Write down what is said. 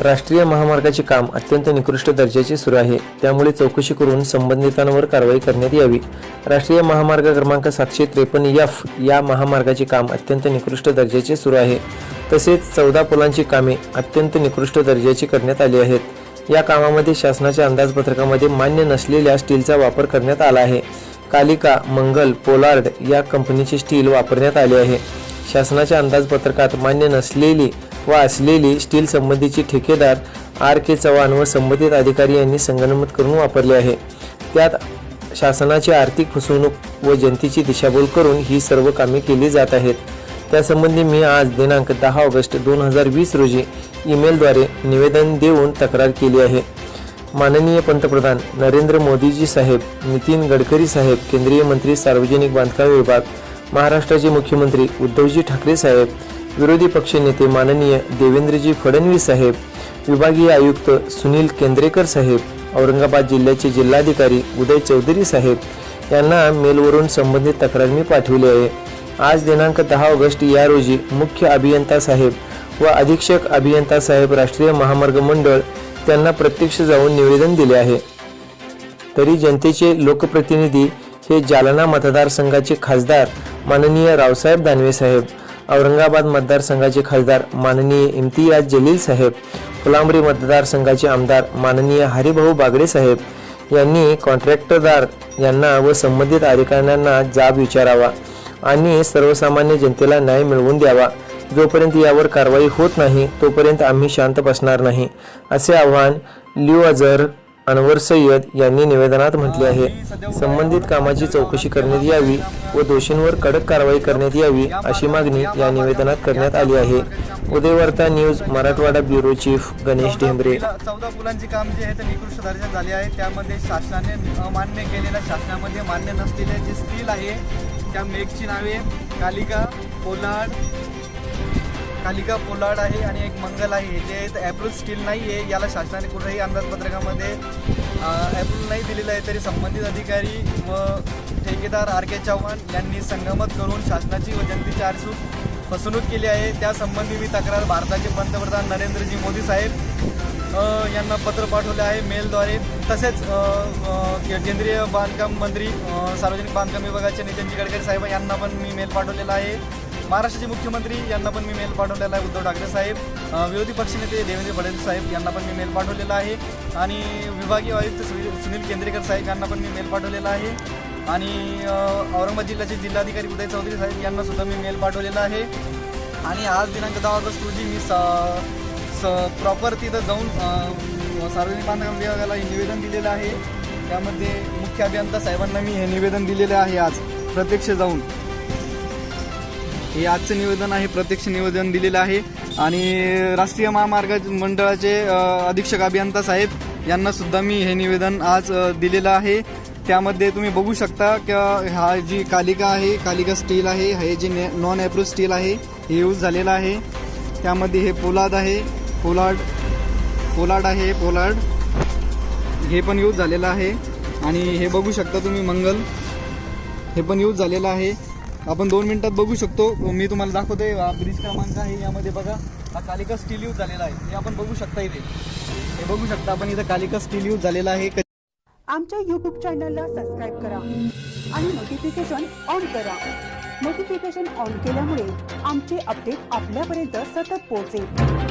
राष्ट्रीय महामार्गाचे काम अत्यंत निकृष्ट दर्जाचे सुरू आहे. त्यामुळे चौकशी करून संबंधितांवर कारवाई करण्यात यावी. राष्ट्रीय महामार्ग क्रमांक सातशे त्रेपन्न एफ या महामार्गाचे काम अत्यंत निकृष्ट दर्जाचे सुरू आहे. तसेच चौदा पुलांची कामे अत्यंत निकृष्ट दर्जाची करण्यात आली आहेत. या कामामध्ये शासनाच्या अंदाजपत्रकामध्ये मान्य नसलेल्या स्टीलचा वापर करण्यात आला आहे. कालिका मंगल पोलार्ड या कंपनीचे स्टील वापरण्यात आले आहे. शासनाच्या अंदाजपत्रकात मान्य नसलेली व असलेली स्टील संबंधीची ठेकेदार आर के चव्हाण व संबंधित अधिकारी यांनी संगणमत करून वापरले आहे. त्यात शासनाची आर्थिक फसवणूक व जनतेची दिशाभूल करून ही सर्व कामे केली जात आहेत. त्यासंबंधी मी आज दिनांक दहा ऑगस्ट दोन हजार वीस रोजी ईमेलद्वारे निवेदन देऊन तक्रार केली आहे. माननीय पंतप्रधान नरेंद्र मोदीजी साहेब नितीन गडकरी साहेब केंद्रीय मंत्री सार्वजनिक बांधकाम विभाग महाराष्ट्राचे मुख्यमंत्री उद्धवजी ठाकरे साहेब विरोधी पक्षनेते माननीय देवेंद्रजी फडणवीस साहेब विभागीय आयुक्त सुनील केंद्रेकर साहेब औरंगाबाद जिल्ह्याचे जिल्हाधिकारी उदय चौधरी साहेब यांना मेलवरून संबंधित तक्रार मी पाठवली आहे. आज दिनांक दहा ऑगस्ट या रोजी मुख्य अभियंता साहेब व अधीक्षक अभियंता साहेब राष्ट्रीय महामार्ग मंडळ त्यांना प्रत्यक्ष जाऊन निवेदन दिले आहे. तरी जनतेचे लोकप्रतिनिधी हे जालना मतदारसंघाचे खासदार माननीय रावसाहेब दानवे साहेब औरंगाबाद मतदारसंघाचे खासदार माननीय इम्तियाज जलील साहेब फुलांबरी मतदारसंघाचे आमदार माननीय हरिभाऊ बागडे साहेब यांनी कॉन्ट्रॅक्टरदार यांना व संबंधित अधिकाऱ्यांना जाब विचारावा आणि सर्वसामान्य जनतेला न्याय मिळवून द्यावा. जोपर्यंत यावर कारवाई होत नाही तोपर्यंत आम्ही शांत बसणार नाही असे आव्हान लिओ अझर अनवर सय्यद यांनी निवेदनात म्हटले आहे संबंधित कामाची चौकशी करण्यात यावी व दोषींवर कडक कारवाई करण्यात यावी अशी मागणी या निवेदनात करण्यात आली आहे. Udayvarta news Marathwada bureau chief Ganesh Dhembare. चौदा पुलांची काम जे आहे ते निकृष्ट दर्जात झाले आहे. त्यामध्ये शासनाने अमान्य केलेल्या शासनामध्ये मान्य नसलेले जे स्टील आहे त्या मेघची नावे कालिका पोलाड कालिका पोलाड आहे आणि एक मंगल आहे. जे ॲप्रूल स्टील नाही आहे याला शासनाने कुठेही अंदाजपत्रकामध्ये ॲप्रूव्ह नाही दिलेलं आहे तरी संबंधित अधिकारी व ठेकेदार आर के चव्हाण यांनी संगमत करून शासनाची व जनतेची आरसूक फसवणूक केली आहे. त्यासंबंधी मी तक्रार भारताचे पंतप्रधान नरेंद्रजी मोदी साहेब यांना पत्र पाठवले आहे मेलद्वारे. तसेच केंद्रीय बांधकाम मंत्री सार्वजनिक बांधकाम विभागाचे नितीनजी गडकरी साहेब यांना पण मी मेल पाठवलेला आहे. महाराष्ट्राचे मुख्यमंत्री यांना पण मी मेल पाठवलेला आहे उद्धव ठाकरे साहेब. विरोधी पक्षनेते देवेंद्र फडणवीस साहेब यांना पण मी मेल पाठवलेला आहे. आणि विभागीय आयुक्त सुनील केंद्रेकर साहेब यांना पण मी मेल पाठवलेला आहे. आणि औरंगाबाद जिल्ह्याचे जिल्हाधिकारी उदय चौधरी साहेब यांना सुद्धा मी मेल पाठवलेला आहे. आणि आज दिनांक दहा ऑगस्ट रोजी मी स स प्रॉपर तिथं जाऊन सार्वजनिक बांधकाम विभागाला हे निवेदन दिलेलं आहे. त्यामध्ये मुख्य अभियंता साहेबांना मी हे निवेदन दिलेलं आहे आज प्रत्यक्ष जाऊन. हे आजचं निवेदन आहे प्रत्यक्ष निवेदन दिलेलं आहे. आणि राष्ट्रीय महामार्ग मंडळाचे अधीक्षक अभियंता साहेब यांना सुद्धा मी हे निवेदन आज दिलेलं आहे. त्यामध्ये तुम्ही बघू शकता की हा जी कालिका आहे कालिका स्टील आहे हे जे नॉन ॲप्रूव्ह स्टील आहे हे यूज झालेलं आहे. त्यामध्ये हे पोलाद आहे पोलाड पोलाड आहे पोलाड हे पण यूज झालेलं आहे. आणि हे बघू शकता तुम्ही मंगल. हे पण यूज झालेलं आहे. आपण दोन मिनिटात बघू शकतो. मी तुम्हाला दाखवतोय ब्रिज क्रमांक आहे. यामध्ये बघा हा कालिका स्टील यूज झालेला आहे. हे आपण बघू शकता इथे. हे बघू शकता आपण इथं कालिका स्टील यूज झालेला आहे. आमच्या यूट्यूब चॅनलला सबस्क्राईब करा आणि नोटिफिकेशन ऑन करा. नोटिफिकेशन ऑन केल्यामुळे आमचे अपडेट आपल्यापर्यंत सतत पोहोचेल.